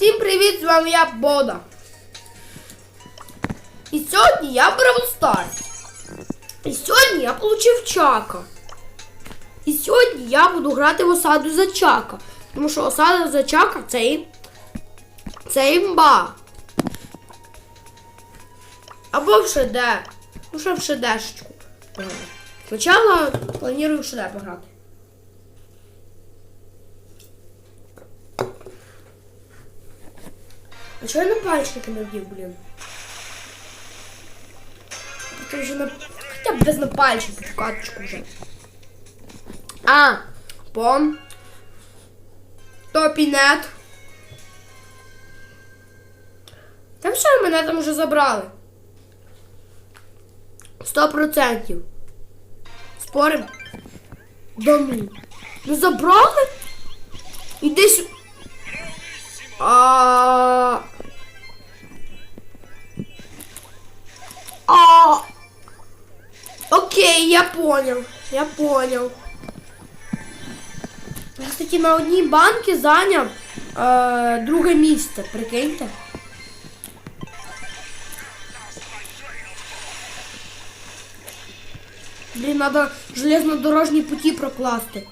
Всім привіт, з вами я Бода. І сьогодні я Бравл Старс. І сьогодні я получив Чака. І сьогодні я буду грати в осаду за Чака. Тому що осада за Чака це, це імба. Або в ШД. Ну що в ШДшечку. Спочатку планую в ШД пограти. А чого я на пальчики не вдів, блін? Вже на... Хоча без на пальчики карточку вже. А, пом. Топінет. Та все, мене там вже забрали. Сто процентів. Спорим? Да ну. Ну забрали? Іди сюди. А... Окей, я понял. Я понял. Я, кстати, на одній банці зайняв е, друге місце, прикиньте. Блін, надо железнодорожні путі прокласти.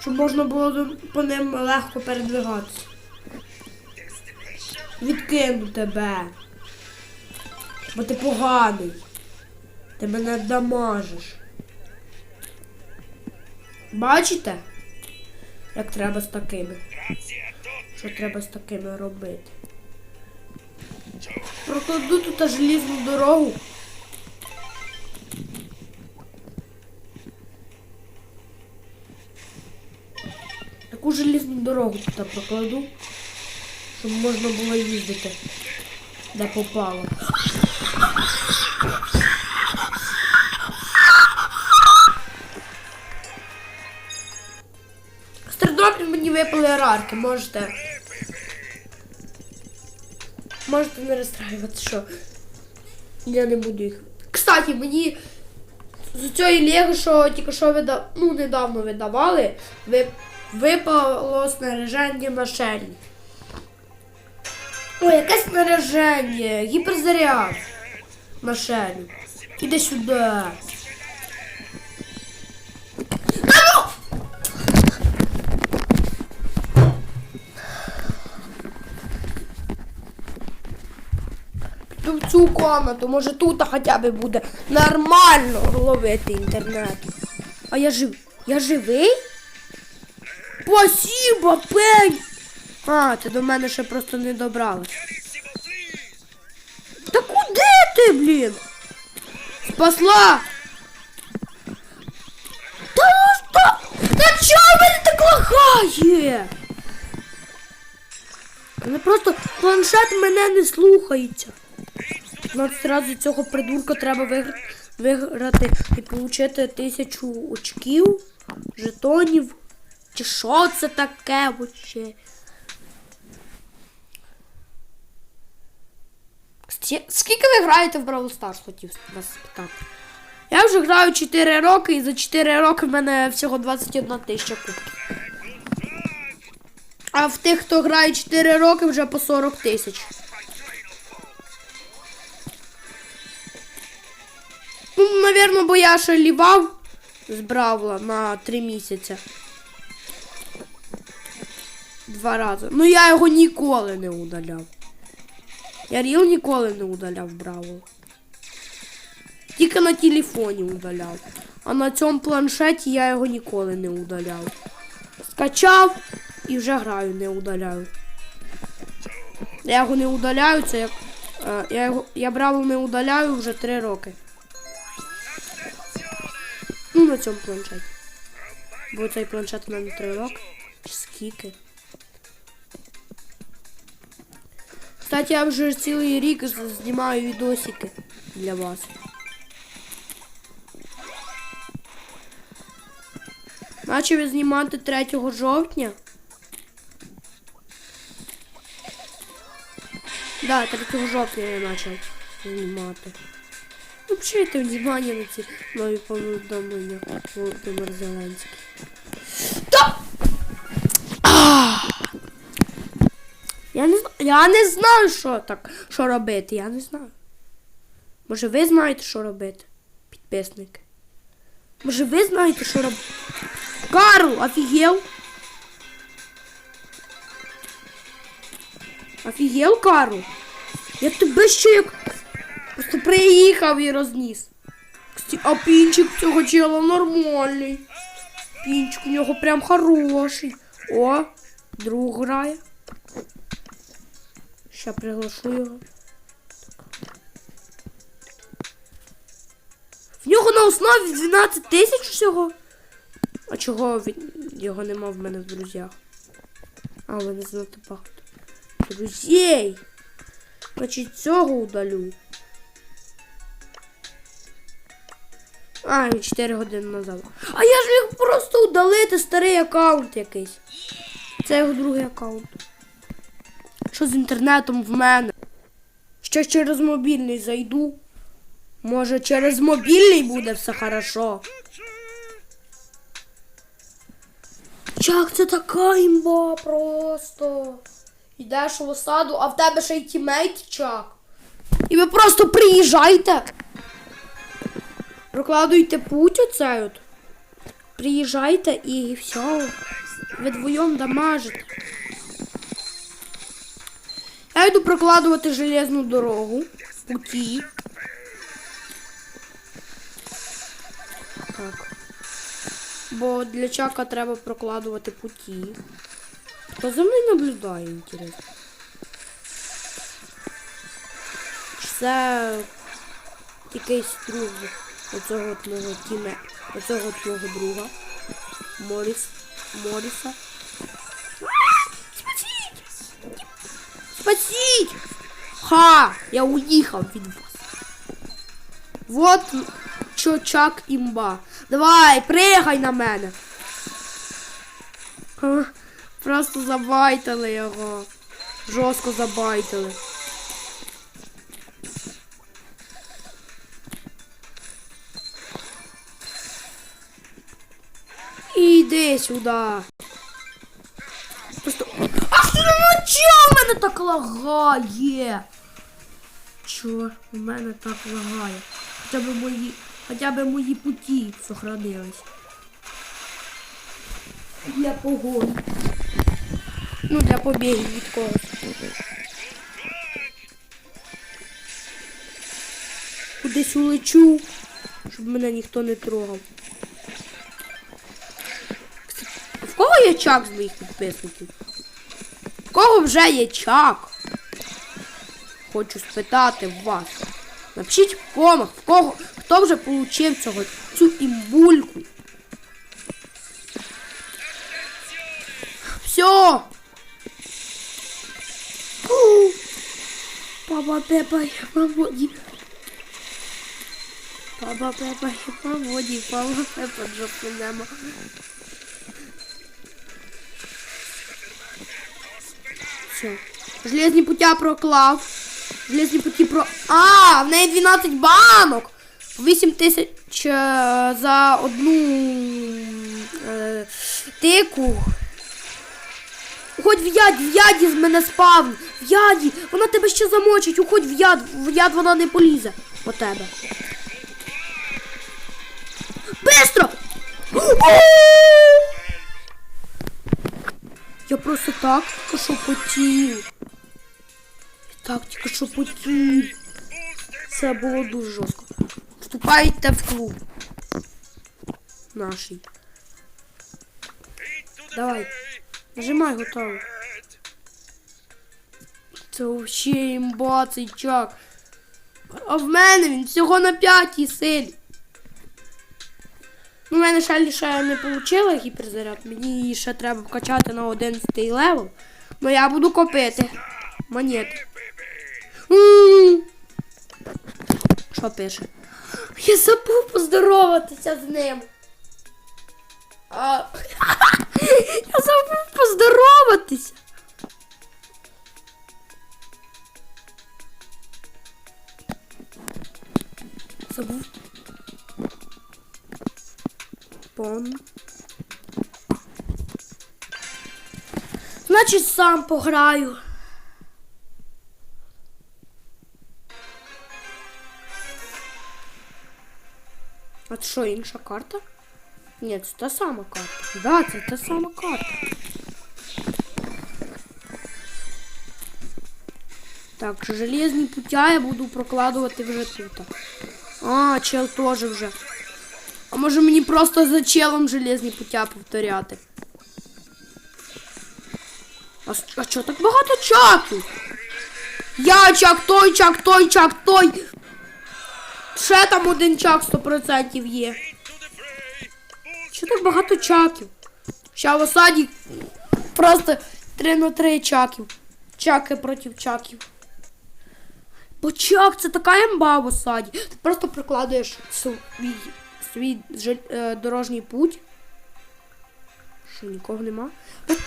Щоб можна було по ним легко передвигатися. Відкину тебе. Бо ти поганий. Ти мене дамажиш. Бачите? Як треба з такими? Що треба з такими робити? Прокладу тут желізну дорогу. Таку желізну дорогу тут прокладу, щоб можна було їздити, де попало. Мені можете. Можете не розстраювати, що я не буду їх. Кстати, мені з цієї Лего, що тільки що вида... ну, недавно видавали, ви... випало снаряження на шелі. Ой, яке снаряження? Гіперзаряд шелі. Іди сюди. Цю комнату, може тут хоча б буде нормально ловити інтернет. А я жив. Я живий? Спасибо, пень! А, ти до мене ще просто не добралась. Та куди ти, блін? Спасла! Та ну? Та чого мене так лагає? Мене просто планшет мене не слухається. 15 разів цього придурка треба виграти, виграти і отримати тисячу очків, жетонів. Чи що це таке вообще? Скільки ви граєте в Brawl Stars, хотів вас спитати? Я вже граю 4 роки, і за 4 роки в мене всього 21 тисяча кубків. А в тих, хто грає 4 роки, вже по 40 тисяч. Ну, навірно, бо я ще лівав з Бравла на 3 місяці. Два рази. Ну я його ніколи не удаляв. Я ріл ніколи не удаляв Бравл. Тільки на телефоні удаляв. А на цьому планшеті я його ніколи не удаляв. Скачав і вже граю, не удаляю. Я його не удаляю, це як. е, я, його, я Бравл не удаляю вже 3 роки. На цьому планшеті. Бо цей планшет у мене 3 роки. Скільки? Кстати, я вже цілий рік знімаю відосики для вас. Начав я знімати 3 жовтня. Да, 3 жовтня я почав знімати. Вчити внимание на ці нові повідомлення Володимир Зеленський. Та! А! Я не знаю, що так, що робити, я не знаю. Може, ви знаєте, що робити, підписники? Може, ви знаєте, що робити? Карл, офігел? Офігел, Карл? Я тебе ще як просто приїхав і розніс. А пінчик цього чела нормальний. Пінчик у нього прям хороший. О, друг грає. Ще приглашу його. В нього на основі 12 тисяч всього. А чого він його нема в мене в друзях? А, ви не знати багато. Друзей! Значить, цього удалю. А, він 4 години назад. А я ж міг просто удалити старий аккаунт якийсь. Це його другий аккаунт. Що з інтернетом в мене? Ще через мобільний зайду. Може через мобільний буде все хорошо. Чак, це така імба просто. Йдеш в осаду, а в тебе ще й тімейт чак. І ви просто приїжджайте. Прокладуйте путь оцей от. Приїжджайте і все. Ви вдвоєм дамажите. Я йду прокладувати железну дорогу. Путі. Так. Бо для чака треба прокладувати путі. Хто за мною наблюдає, інтересно? Це якийсь друг оцього от тіме, оцього от мого друга. Моріс. Моріса. Спасіть! Спасіть! Ха! Я уїхав від вас. Вот чо чак імба. Давай, пригай на мене. Просто забайтили його. Жорстко забайтили. Іди сюди. Просто... Ах ти ну чого в мене так лагає? Чо в мене так лагає? Хоча б мої, хоча б мої путі сохранились. Для погоні. Ну, для побігів від когось. Кудись улечу, щоб мене ніхто не трогав. Кого є чак з моїх підписників? В кого вже є чак? Хочу спитати вас. Напишіть в комах, в кого, хто вже получив цього, цю імбульку. Все. Папа Пепа, я по воді. Папа Пепа, я по воді, папа Пепа, жопу нема. Все. Железні путя проклав. Железні путі про... А, в неї 12 банок. 8 тисяч е, за одну е, тику. Уходь в яд, в яді з мене спавн. В яді. Вона тебе ще замочить. Уходь в яд. В яд вона не полізе. По тебе. Бистро! Просто так тільки що потів. Так. Це було дуже жорстко. Вступайте в клуб. Наший. Давай. Нажимай, готово. Це вообще імба цей чак. А в мене він всього на п'ятій силі. В мене ще лише не отримала гіперзаряд. Мені ще треба вкачати на 11 левел. Ну я буду копити. Монети. М. Що пише? Я забув поздороватися з ним. Я забув поздороватися. Забув пом. Значить, сам пограю. А це що, інша карта? Ні, це та сама карта. Да, це та сама карта. Так, железні путя я буду прокладувати вже тут. А, чел теж вже. Може мені просто за челом железні путя повторяти? А, а чого так багато чаків? Я чак, той чак, той чак, той. Ще там один чак 100% є. Чого так багато чаків? Ща в осаді просто 3 на 3 чаків. Чаки проти чаків. Бо чак, це така ямба в осаді. Ти просто прикладуєш свій, свій е, дорожній путь. Що нікого нема.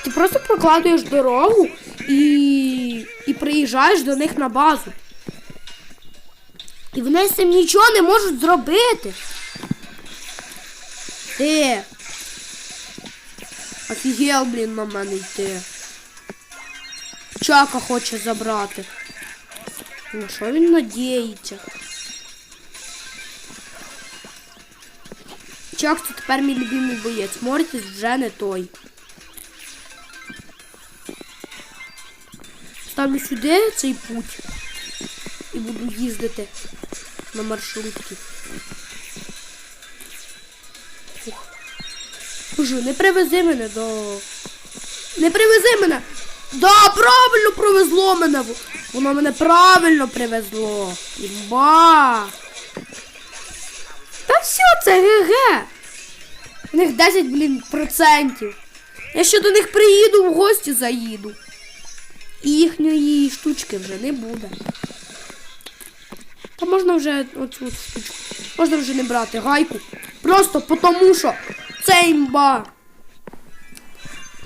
Ти просто прокладуєш дорогу і, і приїжджаєш до них на базу. І вони з цим нічого не можуть зробити. Ти. Офігел, блін, на мене йти. Чака хоче забрати. Ну, що він надіється? Чак це тепер мій любимий боєць. Мортіс вже не той. Ставлю сюди цей путь. І буду їздити на маршрутці. Фух. Не привези мене до. Не привези мене! Да, правильно привезло мене! Воно мене правильно привезло. Імба! Та все, це ГГ. У них 10, блін, процентів. Я ще до них приїду, в гості заїду. І їхньої штучки вже не буде. Та можна вже оцю штучку. Можна вже не брати гайку. Просто тому що це імба.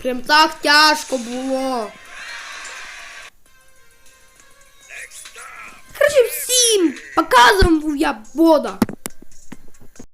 Прям так тяжко було. Короче, всім показував я Бода.